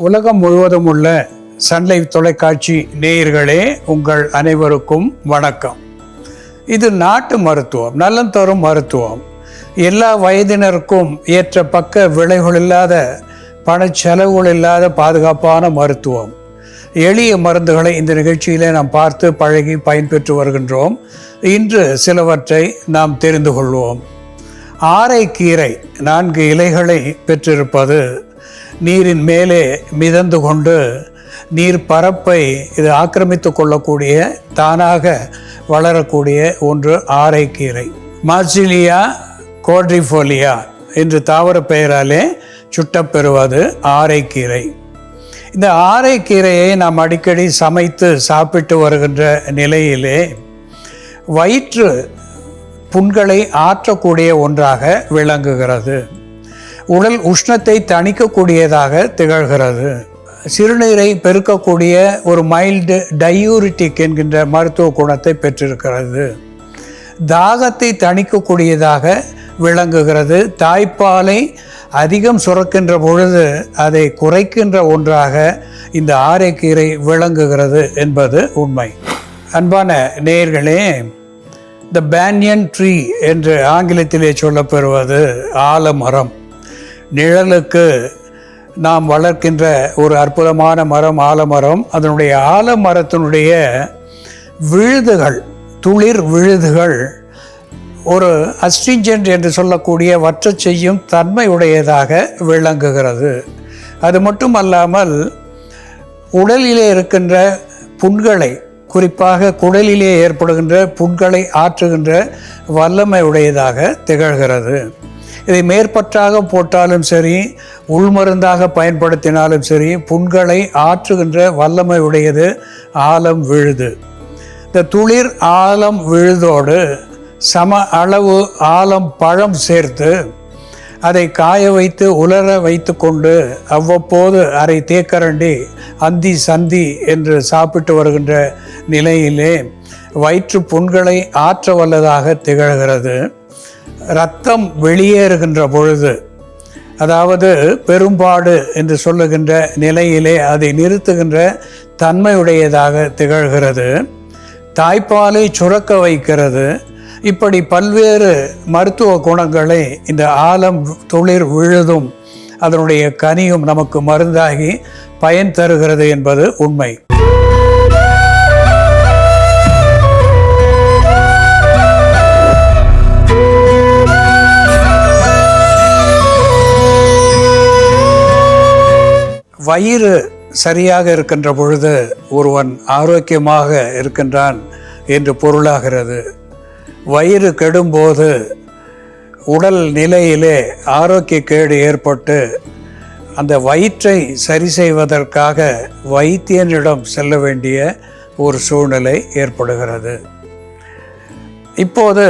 உலகம் முழுவதும் உள்ள சன்லைவ் தொலைக்காட்சி நேயர்களே உங்கள் அனைவருக்கும் வணக்கம். இது நாட்டு மருத்துவம் நலம் தரும் மருத்துவம். எல்லா வயதினருக்கும் ஏற்ற பக்க விளைவுகள் இல்லாத பண செலவுகள் இல்லாத பாதுகாப்பான மருத்துவம். எளிய மருந்துகளை இந்த நிகழ்ச்சியிலே நாம் பார்த்து பழகி பயன்பெற்று வருகின்றோம். இன்று சிலவற்றை நாம் தெரிந்து கொள்வோம். ஆரைக்கீரை நான்கு இலைகளை பெற்றிருப்பது நீரின் மேலே மிதந்து கொண்டு நீர் பரப்பை இது ஆக்கிரமித்து கொள்ளக்கூடிய தானாக வளரக்கூடிய ஒன்று ஆரைக்கீரை. மார்சிலியா கோட்ரிஃபோலியா என்று தாவர பெயராலே சுட்டப்பெறுவது ஆரைக்கீரை. இந்த ஆரைக்கீரையை நாம் அடிக்கடி சமைத்து சாப்பிட்டு வருகின்ற நிலையிலே வயிற்று புண்களை ஆற்றக்கூடிய ஒன்றாக விளங்குகிறது. உடல் உஷ்ணத்தை தணிக்கக்கூடியதாக திகழ்கிறது. சிறுநீரை பெருக்கக்கூடிய ஒரு மைல்டு டயூரிட்டிக் என்கின்ற மருத்துவ குணத்தை பெற்றிருக்கிறது. தாகத்தை தணிக்கக்கூடியதாக விளங்குகிறது. தாய்ப்பாலை அதிகம் சுரக்கின்ற பொழுது அதை குறைக்கின்ற ஒன்றாக இந்த ஆரைக்கீரை விளங்குகிறது என்பது உண்மை. அன்பான நேயர்களே த பேனியன் ட்ரீ என்று ஆங்கிலத்திலே சொல்லப்பெறுவது ஆலமரம். நிழலுக்கு நாம் வளர்க்கின்ற ஒரு அற்புதமான மரம் ஆலமரம். அதனுடைய ஆலமரத்தினுடைய விழுதுகள் துளிர் விழுதுகள் ஒரு அஸ்டிஞ்சன்ட் என்று சொல்லக்கூடிய வற்றச் செய்யும் தன்மையுடையதாக விளங்குகிறது. அது மட்டுமல்லாமல் உடலிலே இருக்கின்ற புண்களை குறிப்பாக குடலிலே ஏற்படுகின்ற புண்களை ஆற்றுகின்ற வல்லமை உடையதாக திகழ்கிறது. இதை மேற்பற்றாக போட்டாலும் சரி உள்மருந்தாக பயன்படுத்தினாலும் சரி புண்களை ஆற்றுகின்ற வல்லமை உடையது ஆலம் விழுது. இந்த துளிர் ஆலம் விழுதோடு சம அளவு ஆலம் பழம் சேர்த்து அதை காய வைத்து உலர வைத்து கொண்டு அவ்வப்போது அரை தேக்கரண்டி அந்தி சந்தி என்று சாப்பிட்டு வருகின்ற நிலையிலே வயிற்று புண்களை ஆற்ற வல்லதாக திகழ்கிறது. ரத்தம் வெளியேறுகின்ற பொழுது அதாவது பெரும்பாடு என்று சொல்லுகின்ற நிலையிலே அதை நிறுத்துகின்ற தன்மையுடையதாக திகழ்கிறது. தாய்ப்பாலை சுரக்க வைக்கிறது. இப்படி பல்வேறு மருத்துவ குணங்களை இந்த ஆலம் துளிர் விழுதும் அதனுடைய கனியும் நமக்கு மருந்தாகி பயன் தருகிறது என்பது உண்மை. வயிறு சரியாக இருக்கின்ற பொழுது ஒருவன் ஆரோக்கியமாக இருக்கின்றான் என்று பொருளாகிறது. வயிறு கெடும்போது உடல் நிலையிலே ஆரோக்கிய கேடு ஏற்பட்டு அந்த வயிற்றை சரி செய்வதற்காக வைத்தியனிடம் செல்ல வேண்டிய ஒரு சூழ்நிலை ஏற்படுகிறது. இப்போது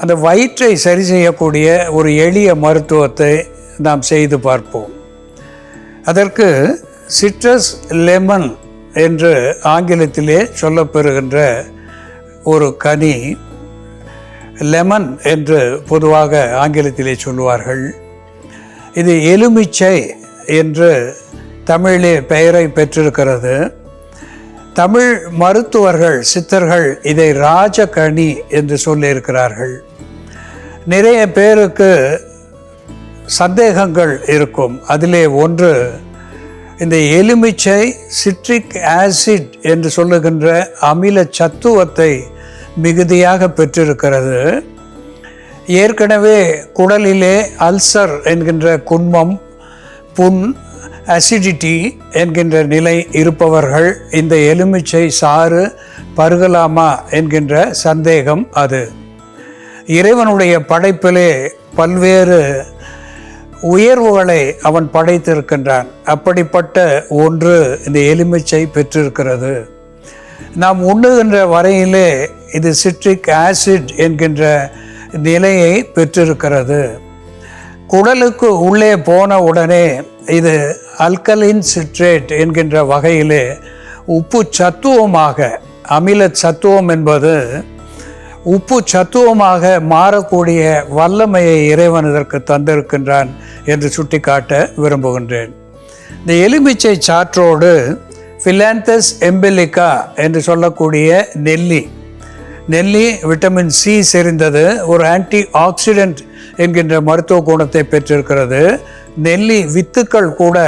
அந்த வயிற்றை சரி செய்யக்கூடிய ஒரு எளிய மருத்துவத்தை நாம் செய்து பார்ப்போம். அதற்கு சிட்ரஸ் லெமன் என்று ஆங்கிலத்திலே சொல்லப்பெறுகின்ற ஒரு கனி லெமன் என்று பொதுவாக ஆங்கிலத்திலே சொல்லுவார்கள். இது எலுமிச்சை என்று தமிழிலே பெயரை பெற்றிருக்கிறது. தமிழ் மருத்துவர்கள் சித்தர்கள் இதை ராஜகனி என்று சொல்லியிருக்கிறார்கள். நிறைய பேருக்கு சந்தேகங்கள் இருக்கும். அதிலே ஒன்று இந்த எலுமிச்சை சிட்ரிக் ஆசிட் என்று சொல்லுகின்ற அமில சத்துவத்தை மிகுதியாக பெற்றிருக்கிறது. ஏற்கனவே குடலிலே அல்சர் என்கின்ற குன்மம் புண் அசிடிட்டி என்கின்ற நிலை இருப்பவர்கள் இந்த எலுமிச்சை சாறு பருகலாமா என்கின்ற சந்தேகம் அது. இறைவனுடைய படைப்பிலே பல்வேறு உயர்வுகளை அவன் படைத்திருக்கின்றான். அப்படிப்பட்ட ஒன்று இந்த எலுமிச்சை பெற்றிருக்கிறது. நாம் உண்ணுகின்ற வரையிலே இது சிட்ரிக் ஆசிட் என்கின்ற நிலையை பெற்றிருக்கிறது. குடலுக்கு உள்ளே போன உடனே இது அல்கலின் சிட்ரேட் என்கின்ற வகையிலே உப்பு சத்துவமாக அமில சத்துவம் என்பது உப்பு சத்துவமாக மாறக்கூடிய வல்லமையை இறைவன் இதற்கு தந்திருக்கின்றான் என்று சுட்டிக்காட்ட விரும்புகின்றேன். இந்த எலுமிச்சை சாற்றோடு ஃபிலாந்தஸ் எம்பெலிகா என்று சொல்லக்கூடிய நெல்லி. நெல்லி விட்டமின் சி செறிந்தது ஒரு ஆன்டி ஆக்சிடென்ட் என்கின்ற மருத்துவ குணத்தை பெற்றிருக்கிறது. நெல்லி வித்துக்கள் கூட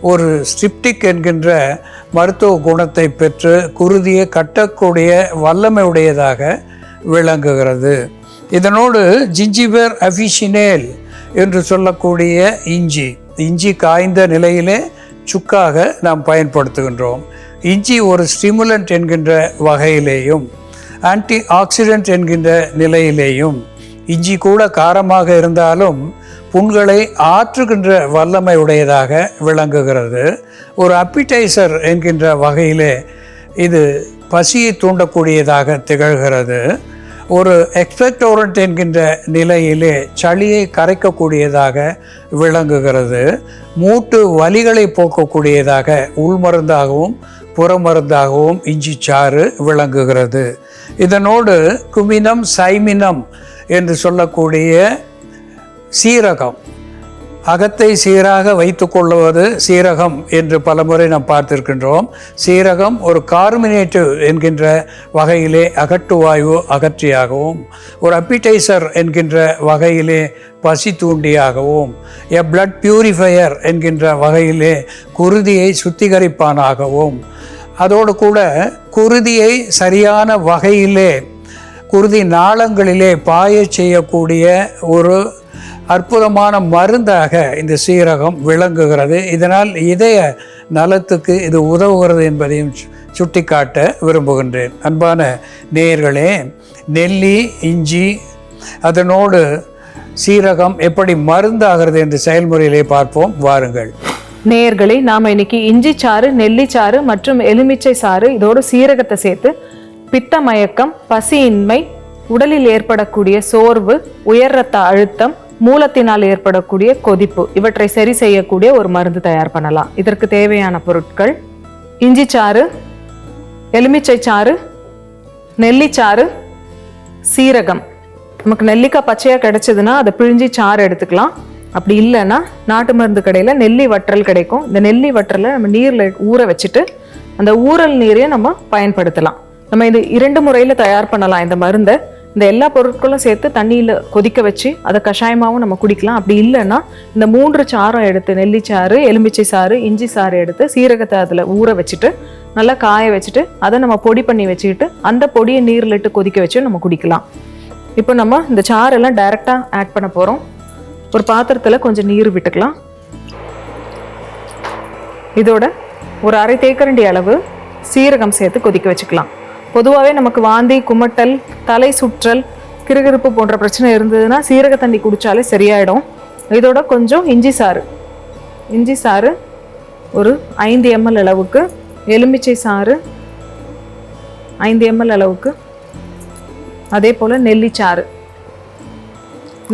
ஒரு ஸ்டிப்டிக் என்கின்ற மருத்துவ குணத்தை பெற்று குருதியை கட்டக்கூடிய வல்லமை உடையதாக விளங்குகிறது. இதனோடு ஜிஞ்சிபர் அஃபிஷினேல் என்று சொல்லக்கூடிய இஞ்சி இஞ்சி காய்ந்த நிலையிலே சுக்காக நாம் பயன்படுத்துகின்றோம். இஞ்சி ஒரு ஸ்டிமுலண்ட் என்கின்ற வகையிலேயும் ஆன்டி ஆக்சிடென்ட் என்கின்ற நிலையிலேயும் இஞ்சி கூட காரமாக இருந்தாலும் புண்களை ஆற்றுகின்ற வல்லமை உடையதாக விளங்குகிறது. ஒரு அப்பிடைசர் என்கின்ற வகையிலே இது பசியை தூண்டக்கூடியதாக திகழ்கிறது. ஒரு எக்ஸ்பெக்டோரண்ட் என்கின்ற நிலையிலே சளியை கரைக்கக்கூடியதாக விளங்குகிறது. மூட்டு வலிகளை போக்கக்கூடியதாக உள்மருந்தாகவும் புறமருந்தாகவும் இஞ்சி சாறு விளங்குகிறது. இதனோடு குமினம் சைமினம் என்று சொல்லக்கூடிய சீரகம் அகத்தை சீராக வைத்து கொள்வது சீரகம் என்று பலமுறை நாம் பார்த்திருக்கின்றோம். சீரகம் ஒரு கார்மினேட்டிவ் என்கின்ற வகையிலே அகட்டுவாயு அகற்றியாகவும் ஒரு அப்பிடைசர் என்கின்ற வகையிலே பசி தூண்டியாகவும் எ பிளட் பியூரிஃபையர் என்கின்ற வகையிலே குருதியை சுத்திகரிப்பானாகவும். அதோடு கூட குருதியை சரியான வகையிலே குருதி நாளங்களிலே பாயச் செய்யக்கூடிய ஒரு அற்புதமான மருந்தாக இந்த சீரகம் விளங்குகிறது. இதனால் இதய நலத்துக்கு இது உதவுகிறது என்பதையும் சு- சுட்டிக்காட்ட விரும்புகின்றேன். அன்பான நேயர்களே நெல்லி இஞ்சி அதனோடு சீரகம் எப்படி மருந்தாகிறது என்று செயல்முறையிலே பார்ப்போம். வாருங்கள். நேயர்களே நாம் இன்னைக்கு இஞ்சி சாறு நெல்லி சாறு மற்றும் எலுமிச்சை சாறு இதோடு சீரகத்தை சேர்த்து பித்த மயக்கம் பசியின்மை உடலில் ஏற்படக்கூடிய சோர்வு உயர் ரத்த அழுத்தம் மூலத்தினால் ஏற்படக்கூடிய கொதிப்பு. இவற்றை சரி செய்யக்கூடிய ஒரு மருந்து தயார் பண்ணலாம். இதற்கு தேவையான பொருட்கள் இஞ்சி சாறு எலுமிச்சை சாறு நெல்லிச்சாறு சீரகம். நமக்கு நெல்லிக்காய் பச்சையாக கிடைச்சதுன்னா அதை பிழிஞ்சி சாறு எடுத்துக்கலாம். அப்படி இல்லைன்னா நாட்டு மருந்து கடையில் நெல்லி வற்றல் கிடைக்கும். இந்த நெல்லி வற்றலை நம்ம நீரில் ஊற வச்சுட்டு அந்த ஊறல் நீரையும் நம்ம பயன்படுத்தலாம். நம்ம இது இரண்டு முறையில் தயார் பண்ணலாம் இந்த மருந்தை. இந்த எல்லா பொருட்களும் சேர்த்து தண்ணியில் கொதிக்க வச்சு அதை கஷாயமாகவும் நம்ம குடிக்கலாம். அப்படி இல்லைன்னா இந்த மூன்று சாரம் எடுத்து நெல்லிச்சாறு எலுமிச்சை சாறு இஞ்சி சாறு எடுத்து சீரகத்தை அதில் ஊற வச்சுட்டு நல்லா காய வச்சுட்டு அதை நம்ம பொடி பண்ணி வச்சுக்கிட்டு அந்த பொடியை நீரில் இட்டு கொதிக்க வச்சு நம்ம குடிக்கலாம். இப்போ நம்ம இந்த சாரெல்லாம் டைரெக்டாக ஆட் பண்ண போகிறோம் ஒரு பாத்திரத்தில் கொஞ்சம் நீர் விட்டுக்கலாம். இதோட ஒரு அரை தேக்கரண்டி அளவு சீரகம் சேர்த்து கொதிக்க வச்சுக்கலாம். பொதுவாகவே நமக்கு வாந்தி குமட்டல் தலை சுற்றல் கிருகிருப்பு போன்ற பிரச்சனை இருந்ததுன்னா சீரக தண்ணி குடித்தாலே சரியாயிடும். இதோட கொஞ்சம் இஞ்சி சாறு. இஞ்சி சாறு ஒரு ஐந்து எம்எல் அளவுக்கு எலுமிச்சை சாறு ஐந்து எம்எல் அளவுக்கு அதே போல் நெல்லிச்சாறு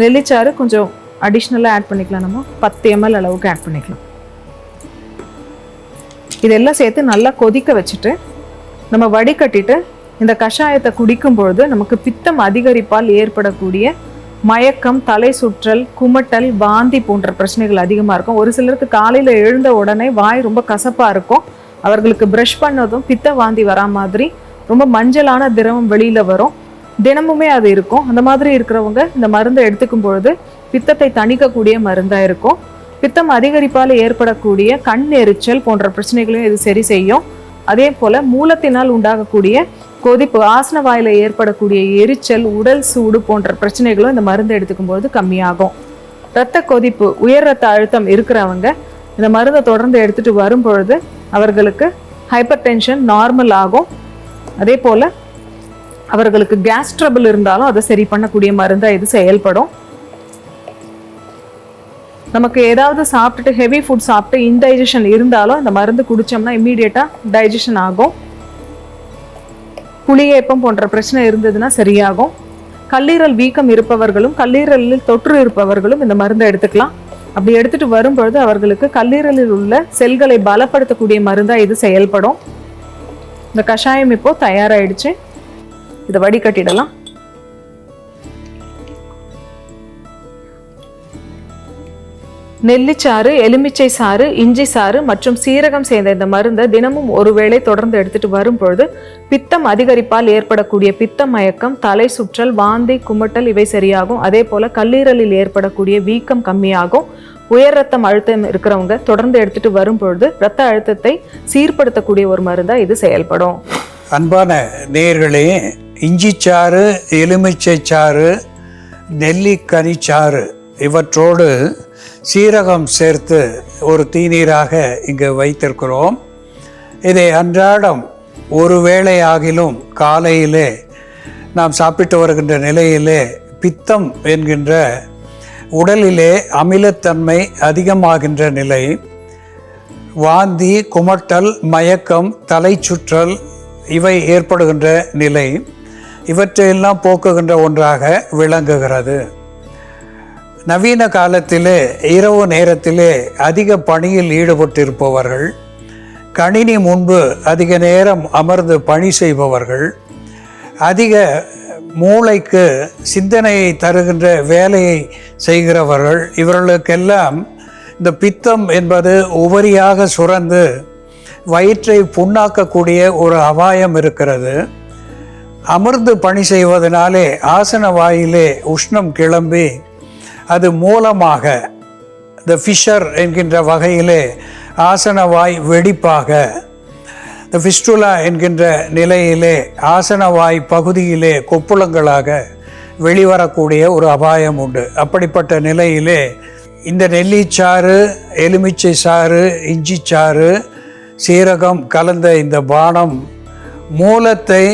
நெல்லிச்சாறு கொஞ்சம் அடிஷ்னலாக ஆட் பண்ணிக்கலாம் நம்ம. பத்து எம்எல் அளவுக்கு ஆட் பண்ணிக்கலாம். இதெல்லாம் சேர்த்து நல்லா கொதிக்க வச்சுட்டு நம்ம வடிகட்டிட்டு இந்த கஷாயத்தை குடிக்கும் பொழுது நமக்கு பித்தம் அதிகரிப்பால் ஏற்படக்கூடிய மயக்கம் தலை சுற்றல் குமட்டல் வாந்தி போன்ற பிரச்சனைகள் அதிகமாக இருக்கும். ஒரு சிலருக்கு காலையில் எழுந்த உடனே வாய் ரொம்ப கசப்பாக இருக்கும். அவர்களுக்கு ப்ரஷ் பண்ணதும் பித்த வாந்தி வரா மாதிரி ரொம்ப மஞ்சளான திரவம் வெளியில் வரும். தினமுமே அது இருக்கும். அந்த மாதிரி இருக்கிறவங்க இந்த மருந்தை எடுத்துக்கும் பொழுது பித்தத்தை தணிக்கக்கூடிய மருந்தாக இருக்கும். பித்தம் அதிகரிப்பால் ஏற்படக்கூடிய கண் எரிச்சல் போன்ற பிரச்சனைகளையும் இது சரி செய்யும். அதே போல மூலத்தினால் உண்டாகக்கூடிய கொதிப்பு ஆசன வாயில ஏற்படக்கூடிய எரிச்சல் உடல் சூடு போன்ற பிரச்சனைகளும் இந்த மருந்து எடுத்துக்கும் போது கம்மியாகும். இரத்த கொதிப்பு உயர் ரத்த அழுத்தம் இருக்கிறவங்க இந்த மருந்தை தொடர்ந்து எடுத்துட்டு வரும் பொழுது அவர்களுக்கு ஹைப்பர் டென்ஷன் நார்மல் ஆகும். அதே போல அவர்களுக்கு கேஸ் ட்ரபிள் இருந்தாலும் அதை சரி பண்ணக்கூடிய மருந்தாக இது செயல்படும். நமக்கு ஏதாவது சாப்பிட்டுட்டு ஹெவி ஃபுட் சாப்பிட்டு இன்டைஜஷன் இருந்தாலும் அந்த மருந்து குடிச்சோம்னா இம்மீடியட்டாக டைஜஷன் ஆகும். புளியேப்பம் போன்ற பிரச்சனை இருந்ததுன்னா சரியாகும். கல்லீரல் வீக்கம் இருப்பவர்களும் கல்லீரலில் தொற்று இருப்பவர்களும் இந்த மருந்தை எடுத்துக்கலாம். அப்படி எடுத்துட்டு வரும்பொழுது அவர்களுக்கு கல்லீரலில் உள்ள செல்களை பலப்படுத்தக்கூடிய மருந்தாக இது செயல்படும். இந்த கஷாயம் இப்போ தயாராகிடுச்சு இதை வடிகட்டிடலாம். நெல்லிச்சாறு எலுமிச்சை சாறு இஞ்சி சாறு மற்றும் சீரகம் சேர்ந்த இந்த மருந்தை தினமும் ஒருவேளை தொடர்ந்து எடுத்துட்டு வரும் பொழுது பித்தம் அதிகரிப்பால் ஏற்படக்கூடிய பித்த மயக்கம் தலை சுற்றல் வாந்தி குமட்டல் இவை சரியாகும். அதே போல கல்லீரலில் ஏற்படக்கூடிய வீக்கம் கம்மியாகும். உயர் ரத்தம் அழுத்தம் இருக்கிறவங்க தொடர்ந்து எடுத்துட்டு வரும் பொழுது ரத்த அழுத்தத்தை சீர்படுத்தக்கூடிய ஒரு மருந்தா இது செயல்படும். அன்பான இஞ்சி இஞ்சிச்சாறு எலுமிச்சை சாறு நெல்லிக்கனிச்சாறு இவற்றோடு சீரகம் சேர்த்து ஒரு தீநீராக இங்கு வைத்திருக்கிறோம். இதை அன்றாடம் ஒரு வேளையாகிலும் காலையிலே நாம் சாப்பிட்டு வருகின்ற நிலையிலே பித்தம் என்கின்ற உடலிலே அமிலத்தன்மை அதிகமாகின்ற நிலை வாந்தி குமட்டல் மயக்கம் தலை சுற்றல் இவை ஏற்படுகின்ற நிலை. இவற்றையெல்லாம் போக்குகின்ற ஒன்றாக விளங்குகிறது. நவீன காலத்திலே இரவு நேரத்திலே அதிக பணியில் ஈடுபட்டிருப்பவர்கள் கணினி முன்பு அதிக நேரம் அமர்ந்து பணி செய்பவர்கள் அதிக மூளைக்கு சிந்தனையை தருகின்ற வேலையை செய்கிறவர்கள் இவர்களுக்கெல்லாம் இந்த பித்தம் என்பது உபரியாக சுரந்து வயிற்றை புண்ணாக்கக்கூடிய ஒரு அபாயம் இருக்கிறது. அமர்ந்து பணி செய்வதனாலே ஆசன வாயிலே உஷ்ணம் கிளம்பி அது மூலமாக த ஃபிஷர் என்கின்ற வகையிலே ஆசனவாய் வெடிப்பாக த ஃபிஸ்டுலா என்கின்ற நிலையிலே ஆசனவாய் பகுதியிலே கொப்புளங்களாக வெளிவரக்கூடிய ஒரு அபாயம் உண்டு. அப்படிப்பட்ட நிலையிலே இந்த நெல்லிச்சாறு எலுமிச்சை சாறு இஞ்சிச்சாறு சீரகம் கலந்த இந்த பானம் மூலத்தை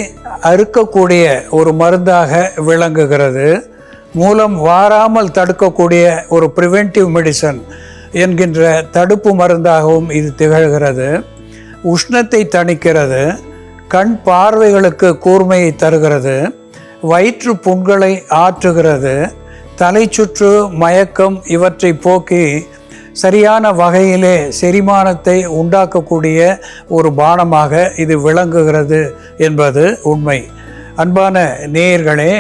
அறுக்கக்கூடிய ஒரு மருந்தாக விளங்குகிறது. மூலம் வாராமல் தடுக்கக்கூடிய ஒரு ப்ரிவென்டிவ் மெடிசன் என்கின்ற தடுப்பு மருந்தாகவும் இது திகழ்கிறது. உஷ்ணத்தை தணிக்கிறது. கண் பார்வைகளுக்கு கூர்மையை தருகிறது. வயிற்று புண்களை ஆற்றுகிறது. தலை சுற்று மயக்கம் இவற்றை போக்கி சரியான வகையிலே செரிமானத்தை உண்டாக்கக்கூடிய ஒரு பானமாக இது விளங்குகிறது என்பது உண்மை. அன்பான நேயர்களே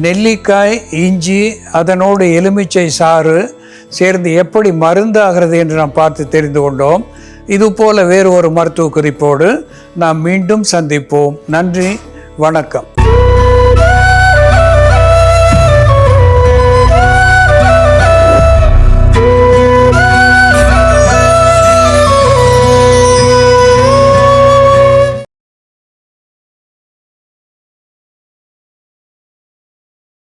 நெல்லிக்காய் இஞ்சி அதனோடு எலுமிச்சை சாறு சேர்ந்து எப்படி மருந்தாகிறது என்று நாம் பார்த்து தெரிந்து கொண்டோம். இதுபோல வேறு ஒரு மருத்துவ குறிப்போடு நாம் மீண்டும் சந்திப்போம். நன்றி வணக்கம்.